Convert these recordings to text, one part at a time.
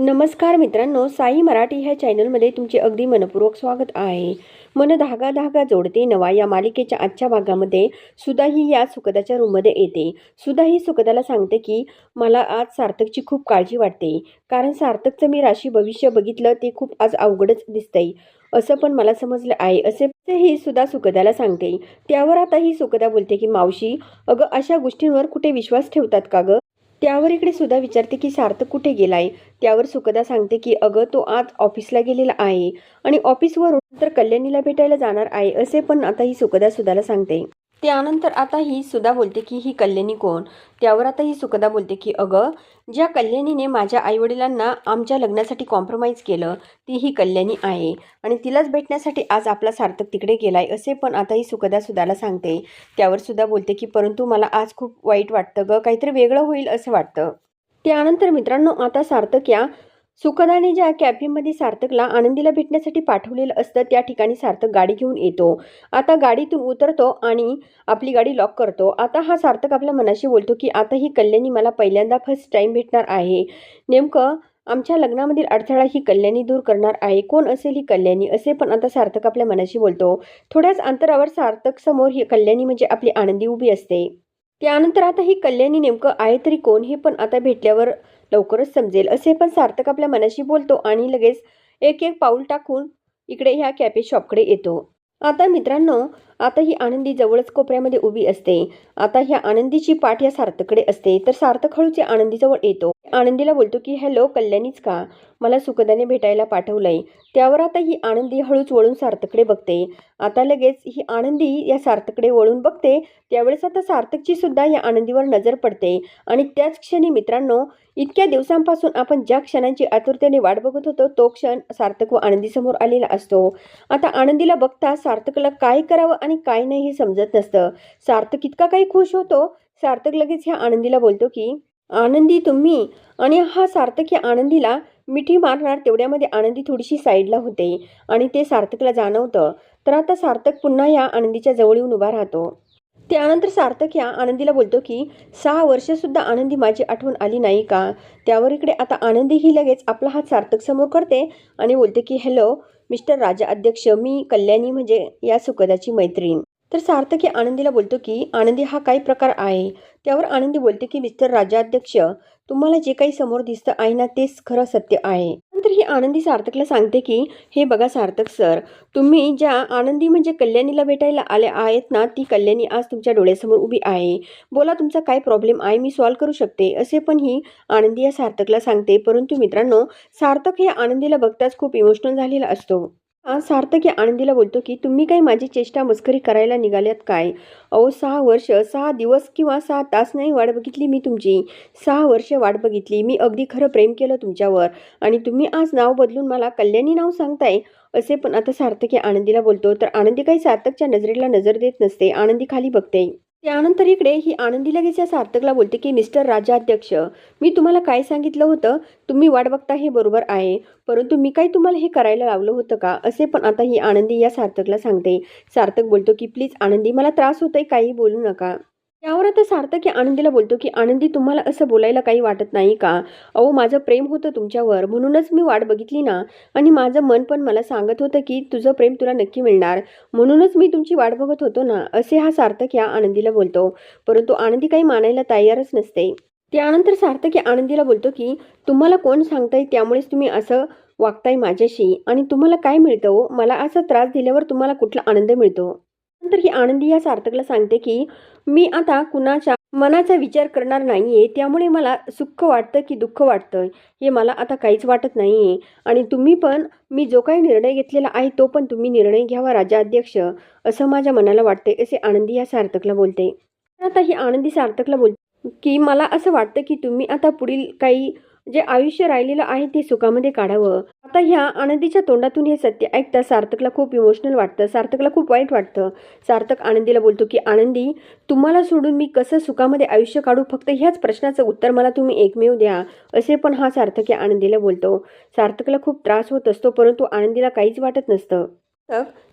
नमस्कार मित्रांनो साई मराठी ह्या चॅनलमध्ये तुमचे अगदी मनपूर्वक स्वागत आहे. मन धागा धागा जोडते नवा या मालिकेच्या आजच्या भागामध्ये. सुधा ही या सुखदाच्या रूममध्ये येते. सुधा ही सुखदाला सांगते की मला आज सार्थकची खूप काळजी वाटते. कारण सार्थकचं मी राशी भविष्य बघितलं ते खूप आज अवघडच दिसतंय. असं पण मला समजलं आहे. असे ही सुद्धा सुखदाला सांगते. त्यावर आता ही सुखदा बोलते की मावशी अगं अशा गोष्टींवर कुठे विश्वास ठेवतात का गं? त्यावर इकडे सुद्धा विचारते की सार्थक कुठे गेलाय? त्यावर सुखदा सांगते की अगं तो आज ऑफिसला गेलेला आहे आणि ऑफिसवरून तर कल्याणीला भेटायला जाणार आहे असे पण आता ही सुखदा सुधाला सांगते. त्यानंतर आता ही सुद्धा बोलते की ही कल्याणी कोण? त्यावर आता ही सुखदा बोलते की अगं ज्या कल्याणीने माझ्या आईवडिलांना आमच्या लग्नासाठी कॉम्प्रोमाइज केलं ती ही कल्याणी आहे आणि तिलाच भेटण्यासाठी आज आपला सार्थक तिकडे गेलाय असे पण आता ही सुखदा सुधाला सांगते. त्यावर सुद्धा बोलते की परंतु मला आज खूप वाईट वाटतं ग काहीतरी वेगळं होईल असं वाटतं. त्यानंतर मित्रांनो आता सार्थक या सुखदाने ज्या कॅफेमध्ये सार्थकला आनंदीला भेटण्यासाठी पाठवलेलं असतं त्या ठिकाणी सार्थक गाडी घेऊन येतो. आता गाडीतून उतरतो आणि आपली गाडी लॉक करतो. आता हा सार्थक आपल्या मनाशी बोलतो की आता ही कल्याणी मला पहिल्यांदा फर्स्ट टाईम भेटणार आहे. नेमकं आमच्या लग्नामधील अडथळा ही कल्याणी दूर करणार आहे. कोण असेल ही कल्याणी? असे पण आता सार्थक आपल्या मनाशी बोलतो. थोड्याच अंतरावर सार्थक समोर ही कल्याणी म्हणजे आपली आनंदी उभी असते. त्यानंतर आता ही कल्याणी नेमकं आहे तरी कोण हे पण आता भेटल्यावर लवकरच समजेल. असे पण सार्थक आपल्या मनाशी बोलतो आणि लगेच एक एक पाऊल टाकून इकडे ह्या कॅफे शॉपकडे येतो. आता मित्रांनो आता ही आनंदी जवळच कोपऱ्यामध्ये उभी असते. आता ह्या आनंदीची पाठ या सार्थकडे असते. तर सार्थक हळूचे आनंदीजवळ येतो. आनंदीला बोलतो की हॅलो कल्याणीच का? मला सुखदाने भेटायला पाठवलंय. त्यावर आता ही आनंदी हळूच वळून सार्थकडे बघते. आता लगेच ही आनंदी या सार्थकडे वळून बघते. त्यावेळेस आता सार्थकची सुद्धा या आनंदीवर नजर पडते. आणि त्याच क्षणी मित्रांनो इतक्या दिवसांपासून आपण ज्या क्षणांची आतुरतेने वाट बघत होतो तो क्षण सार्थक व आनंदीसमोर आलेला असतो. आता आनंदीला बघता सार्थकला काय करावं आणि काय नाही हे समजत नसतं. सार्थक इतका काही खुश होतो. सार्थक लगेच ह्या आनंदीला बोलतो की आनंदी तुम्ही. आणि हा सार्थक या आनंदीला मिठी मारणार तेवढ्यामध्ये आनंदी थोडीशी साईडला होते. आणि ते सार्थकला जाणवतं. तर आता सार्थक पुन्हा या आनंदीच्या जवळ येऊन उभा राहतो. त्यानंतर सार्थक या आनंदीला बोलतो की सहा वर्षसुद्धा आनंदी माझी आठवण आली नाही का? त्यावर इकडे आता आनंदी ही लगेच आपला हात सार्थक समोर करते आणि बोलते की हॅलो मिस्टर राजा अध्यक्ष मी कल्याणी म्हणजे या सुखदाची मैत्रीण. तर सार्थक या आनंदीला बोलतो की आनंदी हा काय प्रकार आहे. त्यावर आनंदी बोलते की मिस्टर राजाध्यक्ष तुम्हाला जे काही समोर दिसतं आहे ना तेच खरं सत्य आहे. नंतर ही आनंदी सार्थकला सांगते की हे बघा सार्थक सर तुम्ही ज्या आनंदी म्हणजे कल्याणीला भेटायला आल्या आहेत ना ती कल्याणी आज तुमच्या डोळ्यासमोर उभी आहे. बोला तुमचा काय प्रॉब्लेम आहे मी सॉल्व्ह करू शकते. असे पण ही आनंदी या सार्थकला सांगते. परंतु मित्रांनो सार्थक हे आनंदीला बघताच खूप इमोशनल झालेला असतो. सार्थक या आनंदीला बोलतो की तुम्ही काही माझी चेष्टा मस्करी करायला निघाल्यात काय? अहो सहा वर्ष सहा दिवस किंवा सहा तास नाही वाट बघितली मी तुमची. सहा वर्ष वाट बघितली. मी अगदी खरं प्रेम केलं तुमच्यावर. आणि तुम्ही आज नाव बदलून मला कल्याणी नाव सांगताय. असे पण आता सार्थक या आनंदीला बोलतो. तर आनंदी काही सार्थकच्या नजरेला नजर देत नसते. आनंदी खाली बघते. त्यानंतर इकडे ही आनंदी लगेच या सार्थकला बोलते की मिस्टर राजाध्यक्ष मी तुम्हाला काय सांगितलं होतं? तुम्ही वाट बघता हे बरोबर आहे परंतु मी काय तुम्हाला हे करायला लावलं होतं का? असे पण आता ही आनंदी या सार्थकला सांगते. सार्थक बोलतो की प्लीज आनंदी मला त्रास होतोय काही बोलू नका. त्यावर आता सार्थक या आनंदीला बोलतो की आनंदी तुम्हाला असं बोलायला काही वाटत नाही का? अहो माझं प्रेम होतं तुमच्यावर. म्हणूनच मी वाट बघितली ना. आणि माझं मन पण मला सांगत होतं की तुझं प्रेम तुला नक्की मिळणार. म्हणूनच मी तुमची वाट बघत होतो ना. असे हा सार्थक या आनंदीला बोलतो. परंतु आनंदी काही मानायला तयारच नसते. त्यानंतर सार्थक या आनंदीला बोलतो की तुम्हाला कोण सांगताय त्यामुळेच तुम्ही असं वागताय माझ्याशी? आणि तुम्हाला काय मिळतं हो? मला असा त्रास दिल्यावर तुम्हाला कुठला आनंद मिळतो? नंतर ही आनंदी या सार्थकला सांगते की मी आता कुणाच्या मनाचा विचार करणार नाहीये त्यामुळे मला सुख वाटतं की दुःख वाटतं हे मला आता काहीच वाटत नाही आहे आणि तुम्ही पण मी जो काही निर्णय घेतलेला आहे तो पण तुम्ही निर्णय घ्यावा राजाध्यक्ष असं माझ्या मनाला वाटते असे आनंदी या सार्थकला बोलते. आता ही आनंदी सार्थकला बोलते की मला असं वाटतं की तुम्ही आता पुढील काही जे आयुष्य राहिलेलं आहे ते सुखामध्ये काढावं. आता ह्या आनंदीच्या तोंडातून हे सत्य ऐकता सार्थकला खूप इमोशनल वाटतं सार्थकला खूप वाईट वाटतं. सार्थक आनंदीला बोलतो की आनंदी तुम्हाला सोडून मी कसं सुखामध्ये आयुष्य काढू? फक्त ह्याच प्रश्नाचं उत्तर मला तुम्ही एकमेव द्या. असे पण हा सार्थक या आनंदीला बोलतो. सार्थकला खूप त्रास होत असतो परंतु आनंदीला काहीच वाटत नसतं.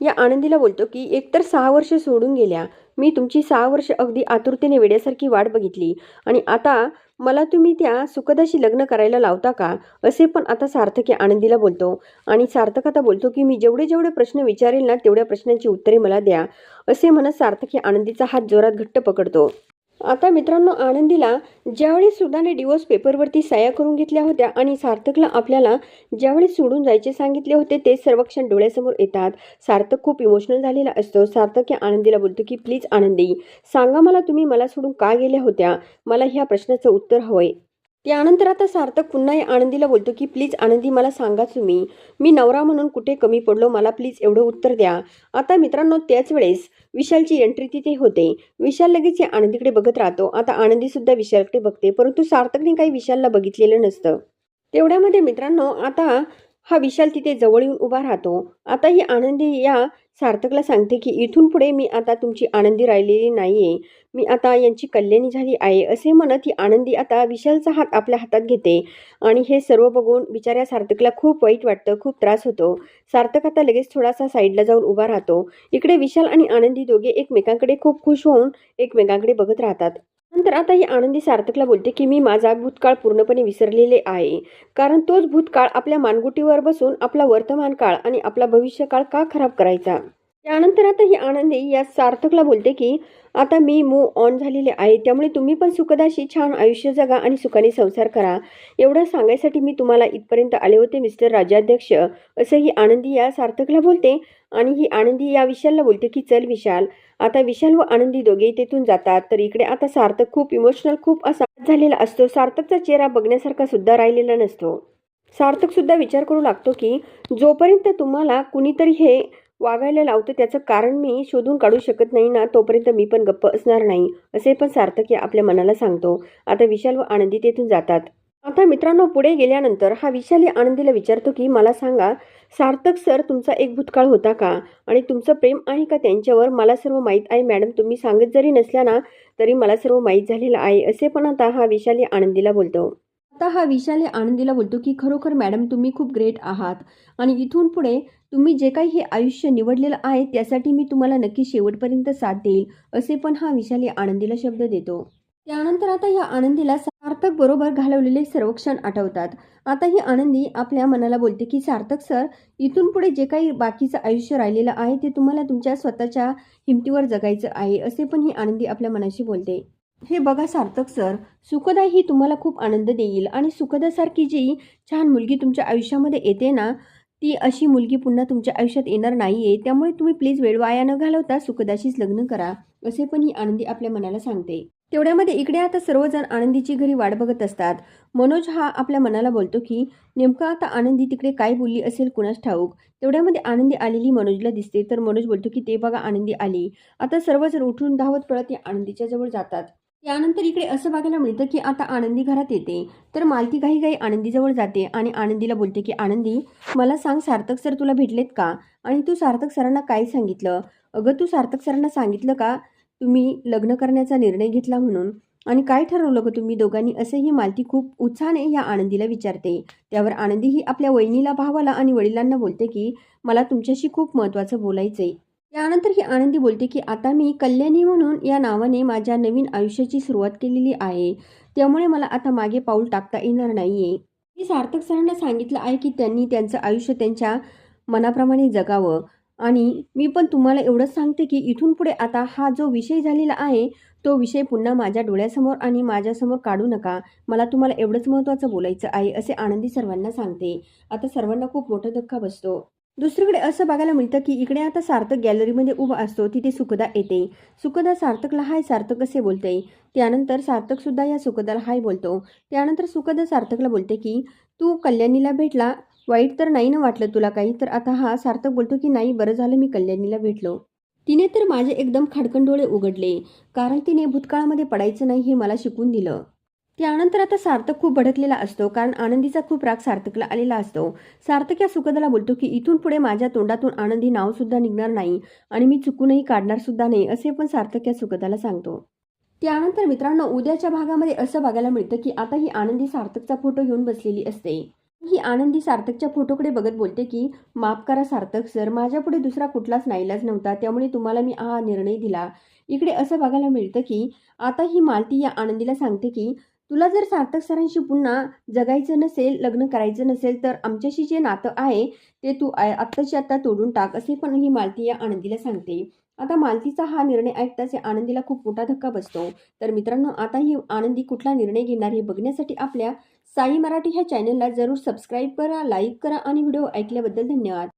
या आनंदीला बोलतो की एकतर सहा वर्ष सोडून गेल्या. मी तुमची सहा वर्ष अगदी आतुरतेने वेड्यासारखी वाट बघितली. आणि आता मला तुम्ही त्या सुखदाशी लग्न करायला लावता का? असे पण आता सार्थक या आनंदीला बोलतो. आणि सार्थक आता बोलतो की मी जेवढे जेवढे प्रश्न विचारेल ना तेवढ्या प्रश्नांची उत्तरे मला द्या. असे म्हणत सार्थक या आनंदीचा हात जोरात घट्ट पकडतो. आता मित्रांनो आनंदीला ज्यावेळी सुधाने डिवोर्स पेपरवरती सह्या करून घेतल्या होत्या आणि सार्थकला आपल्याला ज्यावेळी सोडून जायचे सांगितले होते ते सर्व क्षण डोळ्यासमोर येतात. सार्थक खूप इमोशनल झालेला असतो. सार्थक या आनंदीला बोलतो की प्लीज आनंदी सांगा मला तुम्ही मला सोडून का गेल्या होत्या? मला ह्या प्रश्नाचं उत्तर हवंय. त्यानंतर आता सार्थक पुन्हा या आनंदीला बोलतो की प्लीज आनंदी मला सांगा तुम्ही. मी नवरा म्हणून कुठे कमी पडलो? मला प्लीज एवढं उत्तर द्या. आता मित्रांनो त्याच वेळेस विशालची एंट्री तिथे होते. विशाल लगेच या आनंदीकडे बघत राहतो. आता आनंदी सुद्धा विशालकडे बघते परंतु सार्थकने काही विशालला बघितलेलं नसतं. तेवढ्यामध्ये मित्रांनो आता हा विशाल तिथे जवळ येऊन उभा राहतो. आता ही आनंदी या सार्थकला सांगते की इथून पुढे मी आता तुमची आनंदी राहिलेली नाही आहे मी आता यांची कल्याणी झाली आहे. असे म्हणत ही आनंदी आता विशालचा हात आपल्या हातात घेते. आणि हे सर्व बघून बिचाऱ्या सार्थकला खूप वाईट वाटतं खूप त्रास होतो. सार्थक आता लगेच थोडासा साईडला जाऊन उभा राहतो. इकडे विशाल आणि आनंदी दोघे एकमेकांकडे खूप खुश होऊन एकमेकांकडे बघत राहतात. नंतर आता ही आनंदी सार्थकला बोलते की मी माझा भूतकाळ पूर्णपणे विसरलेले आहे. कारण तोच भूतकाळ आपल्या मानगुटीवर बसून आपला वर्तमान काळ आणि आपला भविष्यकाळ का खराब करायचा? त्यानंतर आता ही आनंदी या सार्थकला बोलते की आता मी मूव ऑन झालेले आहे त्यामुळे तुम्ही पण सुखदाशी छान आयुष्य जगा आणि सुखाने संसार करा. एवढं सांगायसाठी मी तुम्हाला इथपर्यंत आले होते मिस्टर राज्याध्यक्ष असं ही आनंदी या सार्थकला बोलते. आणि ही आनंदी या विशालला बोलते की चल विशाल आता विशाल व आनंदी दोघे तेथून जातात. तर इकडे आता सार्थक खूप इमोशनल खूप असा झालेला असतो. सार्थकचा चेहरा बघण्यासारखा सुद्धा राहिलेला नसतो. सार्थक सुद्धा विचार करू लागतो की जोपर्यंत तुम्हाला कुणीतरी हे वागायला लावतं त्याचं कारण मी शोधून काढू शकत नाही ना तोपर्यंत मी पण गप्प असणार नाही असे पण सार्थक या आपल्या मनाला सांगतो. आता विशाल व आनंदी तेथून जातात. आता मित्रांनो पुढे गेल्यानंतर हा विशाली आनंदीला विचारतो की मला सांगा सार्थक सर तुमचा एक भूतकाळ होता का? आणि तुमचं प्रेम आहे का त्यांच्यावर? मला सर्व माहीत आहे मॅडम. तुम्ही सांगत जरी नसल्या ना तरी मला सर्व माहीत झालेलं आहे असे पण आता हा विशाली आनंदीला बोलतो. आता हा विशाली आनंदीला बोलतो की खरोखर मॅडम तुम्ही खूप ग्रेट आहात. आणि इथून पुढे तुम्ही जे काही हे आयुष्य निवडलेलं आहे त्यासाठी मी तुम्हाला नक्की शेवटपर्यंत साथ देईल असे पण हा विशाली आनंदीला शब्द देतो. त्यानंतर आता या आनंदीला सार्थक बरोबर घालवलेले सर्व क्षण आठवतात. आता ही आनंदी आपल्या मनाला बोलते की सार्थक सर इथून पुढे जे काही बाकीचं आयुष्य राहिलेलं आहे ते तुम्हाला तुमच्या स्वतःच्या हिमतीवर जगायचं आहे असे पण ही आनंदी आपल्या मनाशी बोलते. हे बघा सार्थक सर सुखदा ही तुम्हाला खूप आनंद देईल आणि सुखदासारखी जी छान मुलगी तुमच्या आयुष्यामध्ये येते ना ती अशी मुलगी पुन्हा तुमच्या आयुष्यात येणार नाही आहे त्यामुळे तुम्ही प्लीज वेळ वाया न घालवता सुखदाशीच लग्न करा असे पण ही आनंदी आपल्या मनाला सांगते. तेवढ्यामध्ये इकडे आता सर्वजण आनंदीची घरी वाट बघत असतात. मनोज हा आपल्या मनाला बोलतो की नेमका आता आनंदी तिकडे काय बोलली असेल कुणास ठाऊक? तेवढ्यामध्ये आनंदी आलेली मनोजला दिसते. तर मनोज बोलतो की ते बघा आनंदी आली. आता सर्वजण उठून धावत पळत या आनंदीच्या जवळ जातात. त्यानंतर इकडे असं बघायला मिळतं की आता आनंदी घरात येते. तर मालती काही काही आनंदीजवळ जाते आणि आनंदीला बोलते की आनंदी मला सांग सार्थक सर तुला भेटलेत का? आणि तू सार्थक सरांना काय सांगितलं? अगं तू सार्थक सरांना सांगितलं का? तुम्ही लग्न करण्याचा निर्णय घेतला म्हणून? आणि काय ठरवलं ग तुम्ही दोघांनी? असंही मालती खूप उत्साहाने या आनंदीला विचारते. त्यावर आनंदी ही आपल्या वहिनीला भावाला आणि वडिलांना बोलते की मला तुमच्याशी खूप महत्त्वाचं बोलायचंय. त्यानंतर ही आनंदी बोलते की आता मी कल्याणी म्हणून या नावाने माझ्या नवीन आयुष्याची सुरुवात केलेली आहे. त्यामुळे मला आता मागे पाऊल टाकता येणार नाहीये. मी सार्थक सरांना सांगितलं आहे की त्यांनी त्यांचं आयुष्य त्यांच्या मनाप्रमाणे जगावं. आणि मी पण तुम्हाला एवढंच सांगते की इथून पुढे आता हा जो विषय झालेला आहे तो विषय पुन्हा माझ्या डोळ्यासमोर आणि माझ्यासमोर काढू नका. मला तुम्हाला एवढंच महत्त्वाचं बोलायचं आहे असे आनंदी सर्वांना सांगते. आता सर्वांना खूप मोठा धक्का बसतो. दुसरीकडे असं बघायला मिळतं की इकडे आता सार्थक गॅलरीमध्ये उभा असतो तिथे सुखदा येते. सुखदा सार्थकला हाय सार्थक असे बोलते? त्यानंतर सार्थक सुद्धा या सुखदाला हाय बोलतो. त्यानंतर सुखदा सार्थकला बोलते की तू कल्याणीला भेटला वाईट तर नाही ना वाटलं तुला काही तर आता हा सार्थक बोलतो की नाही बरं झालं मी कल्याणीला भेटलो. तिने तर माझे एकदम खडकन डोळे उघडले कारण तिने भूतकाळामध्ये पडायचं नाही हे मला शिकून दिलं. त्यानंतर आता सार्थक खूप भडकलेला असतो कारण आनंदीचा खूप राग सार्थकला आलेला असतो. सार्थक या सुखदाला बोलतो की इथून पुढे माझ्या तोंडातून आनंदी नाव सुद्धा निघणार नाही आणि मी चुकूनही काढणार सुद्धा नाही असे पण सार्थक या सुखदाला सांगतो. त्यानंतर मित्रांनो उद्याच्या भागामध्ये असं बघायला मिळतं की आता ही आनंदी सार्थकचा फोटो घेऊन बसलेली असते. ही आनंदी सार्थकच्या फोटोकडे बघत बोलते की माफ करा सार्थक सर माझ्यापुढे दुसरा कुठलाच नाईलाज नव्हता त्यामुळे तुम्हाला मी हा निर्णय दिला. इकडे असं बघायला मिळतं की आता ही मालती या आनंदीला सांगते की तुला जर सार्थक सरांशी पुन्हा जगायचं नसेल लग्न करायचं नसेल तर आमच्याशी जे नातं आहे ते तू आत्ताची आत्ता तोडून टाक असे पण ही मालती या आनंदीला सांगते. आता मालतीचा हा निर्णय ऐकताच या आनंदीला खूप मोठा धक्का बसतो. तर मित्रांनो आता ही आनंदी कुठला निर्णय घेणार हे बघण्यासाठी आपल्या साई मराठी ह्या चॅनलला जरूर सबस्क्राईब करा लाईक करा आणि व्हिडिओ ऐकल्याबद्दल धन्यवाद.